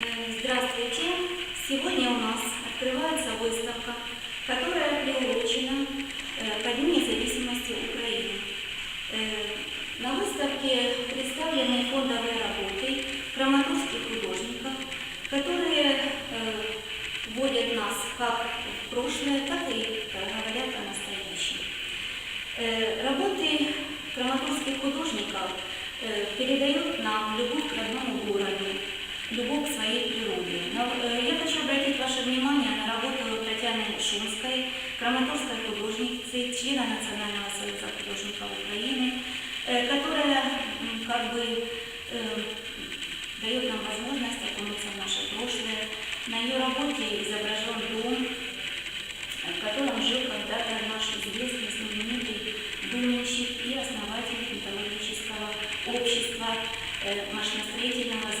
Э, Здравствуйте! Сегодня у нас открывается выставка, которая приурочена э, ко Дню независимости Украины. Э, На выставке представлены фондовые работы краматорских художников, которые э, вводят нас как в прошлое, так и э, говорят о настоящем. Э, Работы краматорских художников э, передают нам любовь к родному городу, любовь к своей природе. Э, Я хочу обратить ваше внимание на работу Татьяны Шумской, краматорской художницы, члена Национального союза художников Украины, э, которая как бы э, дает нам возможность окунуться в наше прошлое. На ее работе изображен дом, в котором жил когда-то наш известный знаменитый думальщик и основатель металлургического общества машиностроительного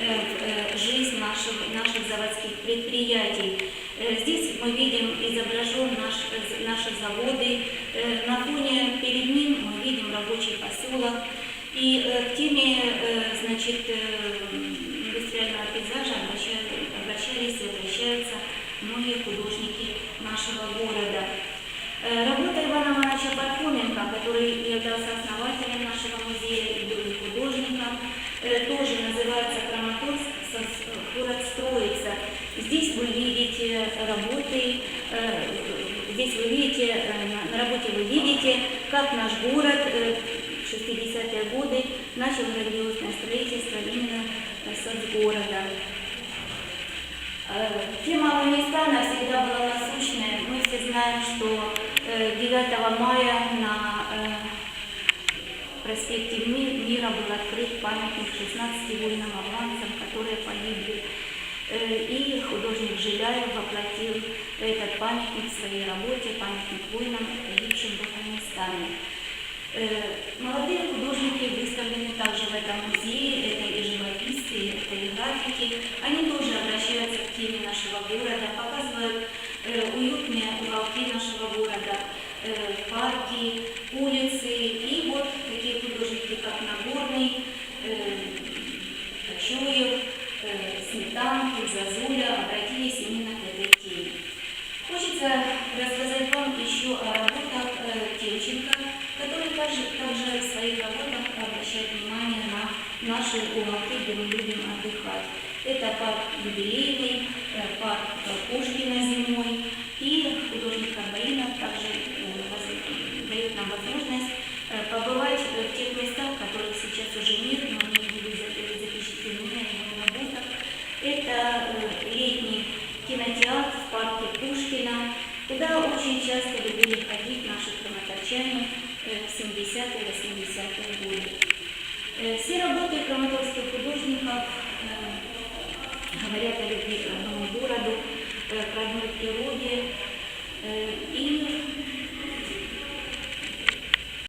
э, жизнь наших, наших заводских предприятий. Э, Здесь мы видим изображен наш, э, наши заводы. На фоне перед ним мы видим рабочий поселок. И к теме значит, индустриального пейзажа обращались, и обращаются многие художники нашего города. Работа Ивана Ивановича Пархоменко, который являлся основателем нашего музея и был и художником, э, тоже называется Краматорск, со- город строится. Здесь вы видите работы, э, здесь вы видите, э, на- работе вы видите, как наш город э, в 60-е годы начал грандиозное строительство именно э, соцгорода. Э, Тема Афганистана всегда была насущная. Мы все знаем, что э, 9 мая на э, проспекте Ми- Мира был открыт памятник 16 воинам-афганцам, которые погибли. Э, И художник Жиляев воплотил этот памятник в своей работе, памятник воинам, погибшим в Афганистане. Э, Молодые художники выставлены также в этом музее, это и живописцы, это и графики. Они тоже обращаются к теме нашего города, показывают э, уютные уголки нашего города, парки, улицы. Зазуля обратились именно к этой теме. Хочется рассказать вам еще о работах э, Темченко, который также, также в своих работах обращает внимание на наши уголки, где мы любим отдыхать. Это парк юбилейный, э, парк э, Пушкина зимой и художник Карбаинов также э, дает нам возможность очень часто любили ходить наши краматорчане в 70-е, 80-е годы. Э, Все работы краматорских художников э, говорят о любви к родному городу, э, к